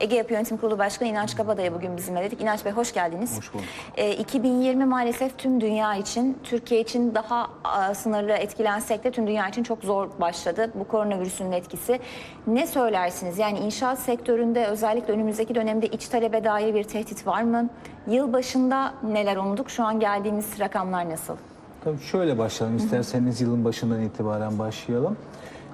Ege Yapı Yönetim Kurulu Başkanı İnanç Kabadayı bugün bizimle dedik. İnanç Bey hoş geldiniz. Hoş bulduk. Ee, 2020 maalesef tüm dünya için, Türkiye için daha a, sınırlı etkilensek de tüm dünya için çok zor başladı. Bu koronavirüsün etkisi. Ne söylersiniz? Yani inşaat sektöründe özellikle önümüzdeki dönemde iç talebe dair bir tehdit var mı? Yıl başında neler umduk? Şu an geldiğimiz rakamlar nasıl? Tabii şöyle başlayalım isterseniz yılın başından itibaren başlayalım.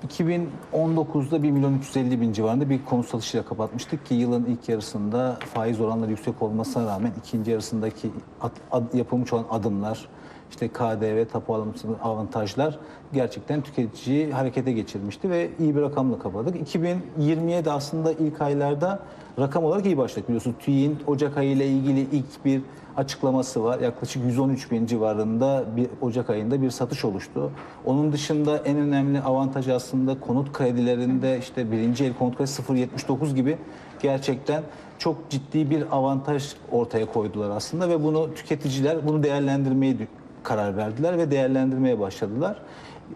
2019'da 1 milyon 350 bin civarında bir konut satışıyla kapatmıştık ki yılın ilk yarısında faiz oranları yüksek olmasına rağmen ikinci yarısındaki at, ad- yapılmış olan adımlar, işte KDV, tapu alımsız avantajlar gerçekten tüketiciyi harekete geçirmişti ve iyi bir rakamla kapadık. 2020'ye de aslında ilk aylarda rakam olarak iyi başladık biliyorsunuz. TÜİ'nin Ocak ayı ile ilgili ilk bir açıklaması var. Yaklaşık 113 bin civarında bir Ocak ayında bir satış oluştu. Onun dışında en önemli avantaj aslında konut kredilerinde işte birinci el konut kredisi 0.79 gibi gerçekten çok ciddi bir avantaj ortaya koydular aslında ve bunu tüketiciler bunu değerlendirmeyi karar verdiler ve değerlendirmeye başladılar.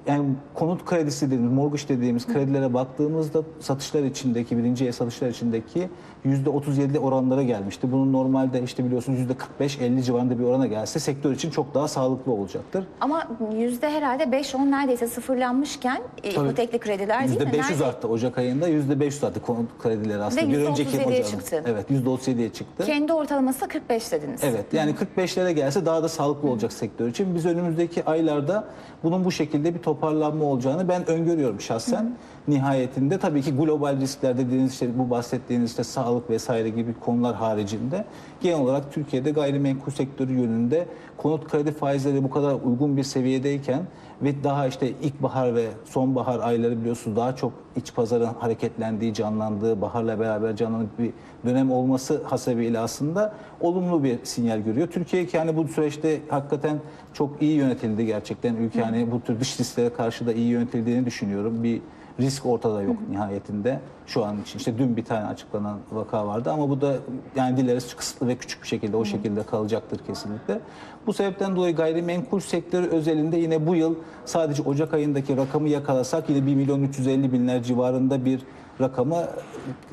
Yani konut kredisi dediğimiz, mortgage dediğimiz kredilere baktığımızda satışlar içindeki, birinci el satışlar içindeki %37 oranlara gelmişti. Bunun normalde işte biliyorsunuz %45-50 civarında bir orana gelse sektör için çok daha sağlıklı olacaktır. Ama yüzde herhalde 5-10 neredeyse sıfırlanmışken e, Tabii. ipotekli krediler değil mi? %500 Nerede- arttı Ocak ayında %500 arttı konut kredileri aslında. Ve Bir önceki %37'ye Ocağın- çıktı. Evet %37'ye çıktı. Kendi ortalaması 45 dediniz. Evet yani 45'lere gelse daha da sağlıklı olacak sektör için. Biz önümüzdeki aylarda bunun bu şekilde bir toparlanma olacağını ben öngörüyorum şahsen. Nihayetinde tabii ki global riskler dediğiniz işte bu bahsettiğiniz işte sağlık vesaire gibi konular haricinde genel olarak Türkiye'de gayrimenkul sektörü yönünde konut kredi faizleri bu kadar uygun bir seviyedeyken ve daha işte ilkbahar ve sonbahar ayları biliyorsunuz daha çok iç pazarın hareketlendiği, canlandığı, baharla beraber canlanıp bir dönem olması hasebiyle aslında olumlu bir sinyal görüyor. Türkiye yani bu süreçte hakikaten çok iyi yönetildi gerçekten. Ülke hani bu tür dış risklere karşı da iyi yönetildiğini düşünüyorum. Bir risk ortada yok nihayetinde şu an için. İşte dün bir tane açıklanan vaka vardı ama bu da yani dileriz kısıtlı ve küçük bir şekilde o şekilde kalacaktır kesinlikle. Bu sebepten dolayı gayrimenkul sektörü özelinde yine bu yıl sadece Ocak ayındaki rakamı yakalasak yine 1 milyon 350 binler civarında bir rakamı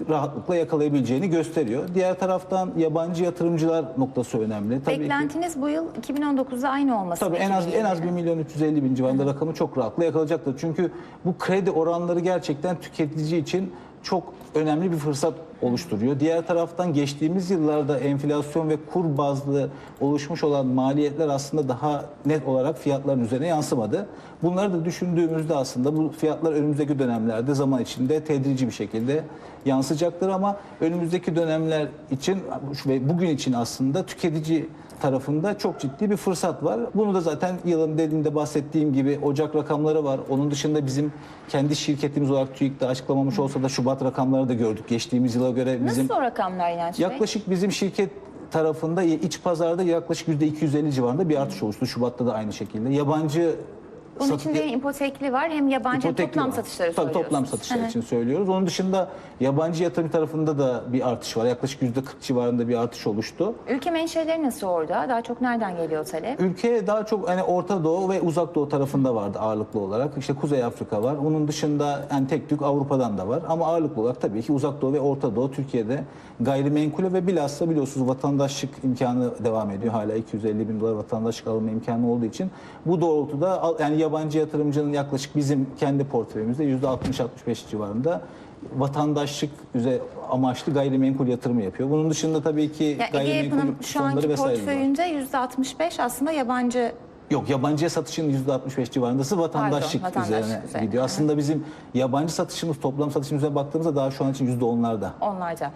rahatlıkla yakalayabileceğini gösteriyor. Diğer taraftan yabancı yatırımcılar noktası önemli. Tabii ki- Beklentiniz bu yıl 2019'da aynı olması. Tabii en az en az 1 milyon 350 bin civarında rakamı çok rahatlıkla yakalayacaktır. Çünkü bu kredi oranları gerçekten tüketici için çok önemli bir fırsat oluşturuyor. Diğer taraftan geçtiğimiz yıllarda enflasyon ve kur bazlı oluşmuş olan maliyetler aslında daha net olarak fiyatların üzerine yansımadı. Bunları da düşündüğümüzde aslında bu fiyatlar önümüzdeki dönemlerde zaman içinde tedrici bir şekilde yansıyacaktır ama önümüzdeki dönemler için ve bugün için aslında tüketici tarafında çok ciddi bir fırsat var. Bunu da zaten yılın dediğimde bahsettiğim gibi Ocak rakamları var. Onun dışında bizim kendi şirketimiz olarak TÜİK'te açıklamamış olsa da Şubat rakamları da gördük. Geçtiğimiz yıla göre bizim Nasıl rakamlar Bey? yaklaşık bizim şirket tarafında iç pazarda yaklaşık %250 civarında bir artış oluştu. Şubat'ta da aynı şekilde. Yabancı Bunun satı- içinde hem ipotekli var hem yabancı hem toplam var. satışları Tabii toplam satışlar için söylüyoruz. Onun dışında yabancı yatırım tarafında da bir artış var. Yaklaşık %40 civarında bir artış oluştu. Ülke menşeleri nasıl orada? Daha çok nereden geliyor talep? Ülkeye daha çok hani Orta Doğu ve Uzak Doğu tarafında vardı ağırlıklı olarak. İşte Kuzey Afrika var. Onun dışında yani tek tük Avrupa'dan da var. Ama ağırlıklı olarak tabii ki Uzak Doğu ve Orta Doğu Türkiye'de gayrimenkule ve bilhassa biliyorsunuz vatandaşlık imkanı devam ediyor. Hala 250 bin dolar vatandaşlık alma imkanı olduğu için bu doğrultuda yani yabancı yatırımcının yaklaşık bizim kendi portföyümüzde %60-65 civarında vatandaşlık üzere amaçlı gayrimenkul yatırımı yapıyor. Bunun dışında tabii ki Ya gayrimenkul şu anki portföyünde %65 aslında yabancı Yok yabancıya satışın %65 civarındası vatandaşlık, Pardon, vatandaşlık üzerine, üzerine. gidiyor. Aslında bizim yabancı satışımız toplam satışımıza baktığımızda daha şu an için %10'larda. onlarda.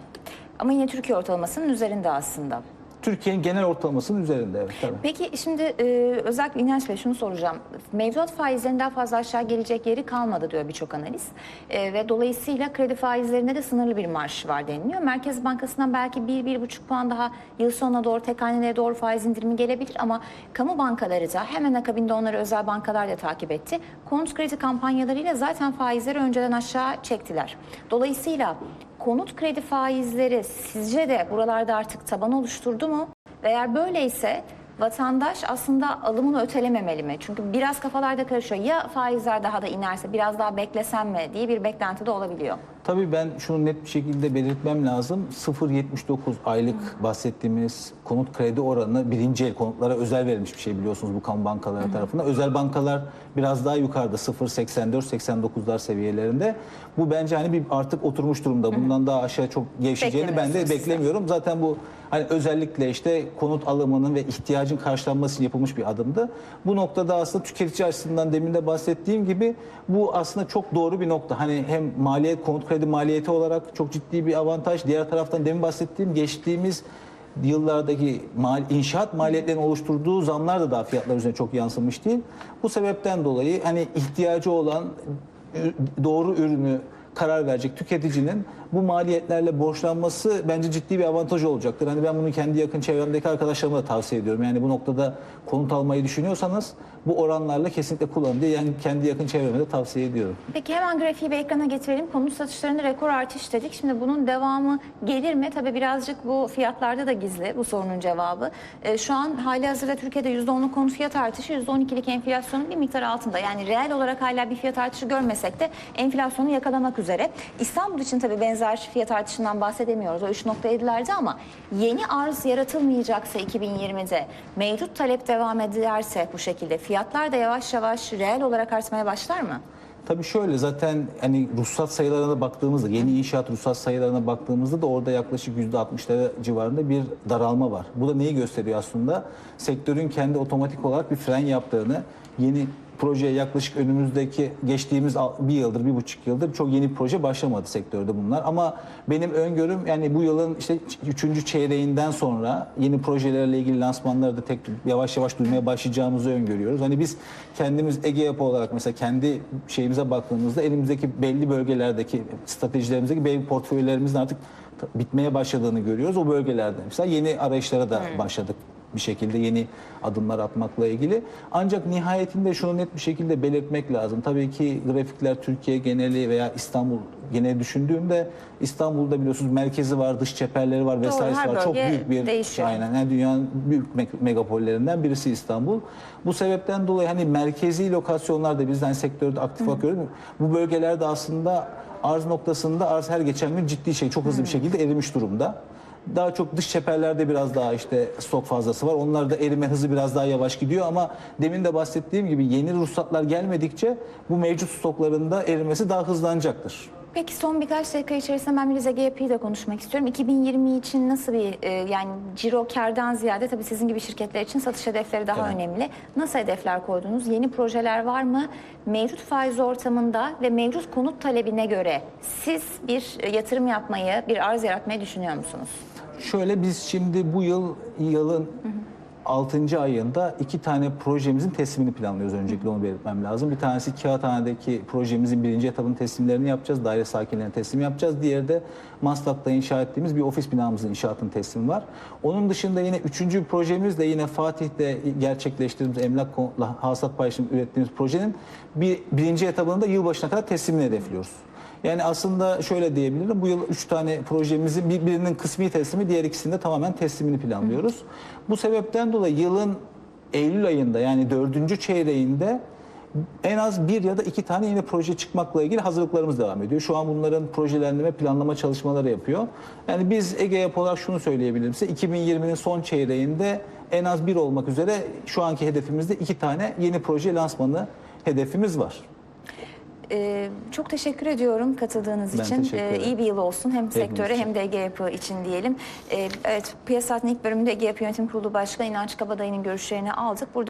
Ama yine Türkiye ortalamasının üzerinde aslında. Türkiye'nin genel ortalamasının üzerinde evet tabii. Peki şimdi e, özellikle İnanç Bey şunu soracağım. Mevduat faizlerinin daha fazla aşağı gelecek yeri kalmadı diyor birçok analiz. E, ve dolayısıyla kredi faizlerinde de sınırlı bir marş var deniliyor. Merkez Bankası'ndan belki 1-1,5 puan daha yıl sonuna doğru tek doğru faiz indirimi gelebilir ama kamu bankaları da hemen akabinde onları özel bankalar da takip etti. Konut kredi kampanyalarıyla zaten faizleri önceden aşağı çektiler. Dolayısıyla konut kredi faizleri sizce de buralarda artık taban oluşturdu mu? Ve eğer böyleyse vatandaş aslında alımını ötelememeli mi? Çünkü biraz kafalarda karışıyor. Ya faizler daha da inerse biraz daha beklesem mi diye bir beklenti de olabiliyor. Tabii ben şunu net bir şekilde belirtmem lazım. 0.79 aylık bahsettiğimiz konut kredi oranı birinci el konutlara özel verilmiş bir şey biliyorsunuz bu kamu bankaları tarafından. Özel bankalar biraz daha yukarıda 0.84-89'lar seviyelerinde. Bu bence hani bir artık oturmuş durumda. Bundan daha aşağı çok gevşeceğini ben de beklemiyorum. Zaten bu hani özellikle işte konut alımının ve ihtiyacın karşılanması için yapılmış bir adımdı. Bu noktada aslında tüketici açısından demin de bahsettiğim gibi bu aslında çok doğru bir nokta. Hani hem maliyet konut kredi maliyeti olarak çok ciddi bir avantaj. Diğer taraftan demin bahsettiğim geçtiğimiz yıllardaki mal, inşaat maliyetlerinin oluşturduğu zamlar da daha fiyatlar üzerine çok yansımış değil. Bu sebepten dolayı hani ihtiyacı olan doğru ürünü karar verecek tüketicinin bu maliyetlerle borçlanması bence ciddi bir avantaj olacaktır. Hani ben bunu kendi yakın çevremdeki arkadaşlarıma da tavsiye ediyorum. Yani bu noktada konut almayı düşünüyorsanız bu oranlarla kesinlikle kullanın diye yani kendi yakın çevreme de tavsiye ediyorum. Peki hemen grafiği bir ekrana getirelim. Konut satışlarında rekor artış dedik. Şimdi bunun devamı gelir mi? Tabii birazcık bu fiyatlarda da gizli bu sorunun cevabı. Ee, şu an hali hazırda Türkiye'de %10'luk konut fiyat artışı %12'lik enflasyonun bir miktar altında. Yani reel olarak hala bir fiyat artışı görmesek de enflasyonu yakalamak üzere. İstanbul için tabii benzer fiyat artışından bahsedemiyoruz. O 3.7'lerde ama yeni arz yaratılmayacaksa 2020'de mevcut talep devam ederse bu şekilde fiyatlar da yavaş yavaş reel olarak artmaya başlar mı? Tabii şöyle zaten hani ruhsat sayılarına baktığımızda yeni inşaat ruhsat sayılarına baktığımızda da orada yaklaşık %60'lara civarında bir daralma var. Bu da neyi gösteriyor aslında? Sektörün kendi otomatik olarak bir fren yaptığını, yeni projeye yaklaşık önümüzdeki geçtiğimiz bir yıldır, bir buçuk yıldır çok yeni proje başlamadı sektörde bunlar. Ama benim öngörüm yani bu yılın işte üçüncü çeyreğinden sonra yeni projelerle ilgili lansmanları da tek yavaş yavaş duymaya başlayacağımızı öngörüyoruz. Hani biz kendimiz Ege Yapı olarak mesela kendi şeyimize baktığımızda elimizdeki belli bölgelerdeki stratejilerimizdeki belli portföylerimizin artık bitmeye başladığını görüyoruz. O bölgelerde mesela yeni arayışlara da başladık bir şekilde yeni adımlar atmakla ilgili. Ancak nihayetinde şunu net bir şekilde belirtmek lazım. Tabii ki grafikler Türkiye geneli veya İstanbul geneli düşündüğümde İstanbul'da biliyorsunuz merkezi var, dış çeperleri var vesairesi her var. Çok büyük bir değişiyor. aynen yani dünyanın büyük me- megapollerinden birisi İstanbul. Bu sebepten dolayı hani merkezi lokasyonlarda bizden sektörde aktif bakıyoruz. Bu bölgelerde aslında arz noktasında arz her geçen gün ciddi şey çok hızlı bir şekilde erimiş durumda. Daha çok dış çeperlerde biraz daha işte stok fazlası var. Onlarda erime hızı biraz daha yavaş gidiyor ama demin de bahsettiğim gibi yeni ruhsatlar gelmedikçe bu mevcut stoklarında erimesi daha hızlanacaktır. Peki son birkaç dakika içerisinde ben biraz Ege Yapı'yı da konuşmak istiyorum. 2020 için nasıl bir e, yani ciro kardan ziyade tabii sizin gibi şirketler için satış hedefleri daha Evet. önemli. Nasıl hedefler koydunuz? Yeni projeler var mı? Mevcut faiz ortamında ve mevcut konut talebine göre siz bir e, yatırım yapmayı, bir arz yaratmayı düşünüyor musunuz? Şöyle biz şimdi bu yıl yılın 6. ayında iki tane projemizin teslimini planlıyoruz. Öncelikle onu belirtmem lazım. Bir tanesi Kağıthane'deki projemizin birinci etabının teslimlerini yapacağız. Daire sakinlerinin teslim yapacağız. Diğeri de Maslak'ta inşa ettiğimiz bir ofis binamızın inşaatının teslimi var. Onun dışında yine üçüncü projemiz de yine Fatih'te gerçekleştirdiğimiz emlak hasat paylaşımı ürettiğimiz projenin bir, birinci etabını da yılbaşına kadar teslimini hedefliyoruz. Yani aslında şöyle diyebilirim. Bu yıl üç tane projemizin bir- birinin kısmi teslimi, diğer ikisinde tamamen teslimini planlıyoruz. Bu sebepten dolayı yılın Eylül ayında yani dördüncü çeyreğinde en az bir ya da iki tane yeni proje çıkmakla ilgili hazırlıklarımız devam ediyor. Şu an bunların projelendirme, planlama çalışmaları yapıyor. Yani biz Ege Yapı olarak şunu söyleyebilirim size. 2020'nin son çeyreğinde en az bir olmak üzere şu anki hedefimizde iki tane yeni proje lansmanı hedefimiz var. Ee, çok teşekkür ediyorum katıldığınız Ben için. ederim. iyi bir yıl olsun hem Hepimiz sektöre için. hem de Ege Yapı için diyelim. Ee, evet, Piyasat'ın ilk bölümünde Ege Yapı Yönetim Kurulu Başkanı İnanç Kabadayı'nın görüşlerini aldık. Burada